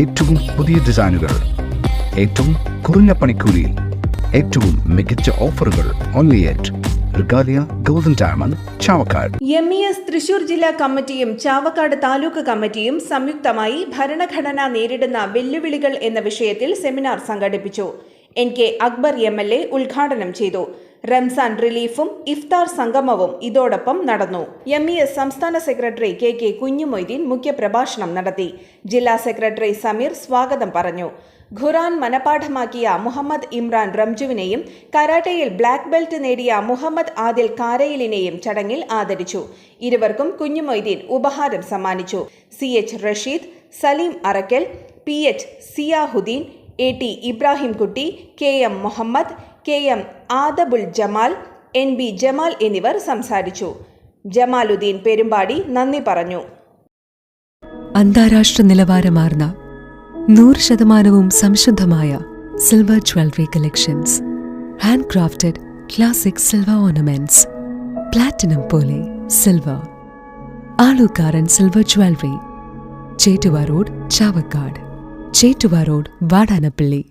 ഏറ്റവും പുതിയ ഡിസൈനുകൾ ഏറ്റവും കുറഞ്ഞ പണിക്കൂലിയിൽ ഏറ്റവും മികച്ച ഓഫറുകൾ only at golden Chavakkad M E S Thrissur ജില്ലാ കമ്മിറ്റിയും ചാവക്കാട് താലൂക്ക് കമ്മിറ്റിയും സംയുക്തമായി ഭരണഘടന നേരിടുന്ന വെല്ലുവിളികൾ എന്ന വിഷയത്തിൽ സെമിനാർ സംഘടിപ്പിച്ചു. N K Akbar M L A ഉദ്ഘാടനം ചെയ്തു. റംസാൻ റിലീഫും ഇഫ്താർ സംഗമവും ഇതോടൊപ്പം നടന്നു. എം ഇ എസ് സംസ്ഥാന സെക്രട്ടറി കെ കെ കുഞ്ഞുമൊയ്തീൻ മുഖ്യപ്രഭാഷണം നടത്തി. ജില്ലാ സെക്രട്ടറി സമീർ സ്വാഗതം പറഞ്ഞു. ഖുറാൻ മനപാഠമാക്കിയ മുഹമ്മദ് ഇമ്രാൻ റംജുവിനെയും കരാട്ടയിൽ ബ്ലാക്ക് ബെൽറ്റ് നേടിയ മുഹമ്മദ് ആദിൽ കാരയിലിനെയും ചടങ്ങിൽ ആദരിച്ചു. ഇരുവർക്കും കുഞ്ഞുമൊയ്തീൻ ഉപഹാരം സമ്മാനിച്ചു. C H Rasheed Saleem Arakkal P H Ziyauddeen A T Ibrahimkutty K M Muhammad K M Adabul Jamal N B Jamal എന്നിവർ സംസാരിച്ചു. ജമാലുദ്ദീൻ പെരുമ്പാടി നന്ദി പറഞ്ഞു. അന്താരാഷ്ട്ര നിലവാരമാർന്ന നൂറ് ശതമാനവും സംശുദ്ധമായ silver jewellery collections hand crafted classic silver ornaments platinum പോലെ silver Alukkaran silver jewellery Chettuva road Chavakkad. Chettuva road Vadanappally.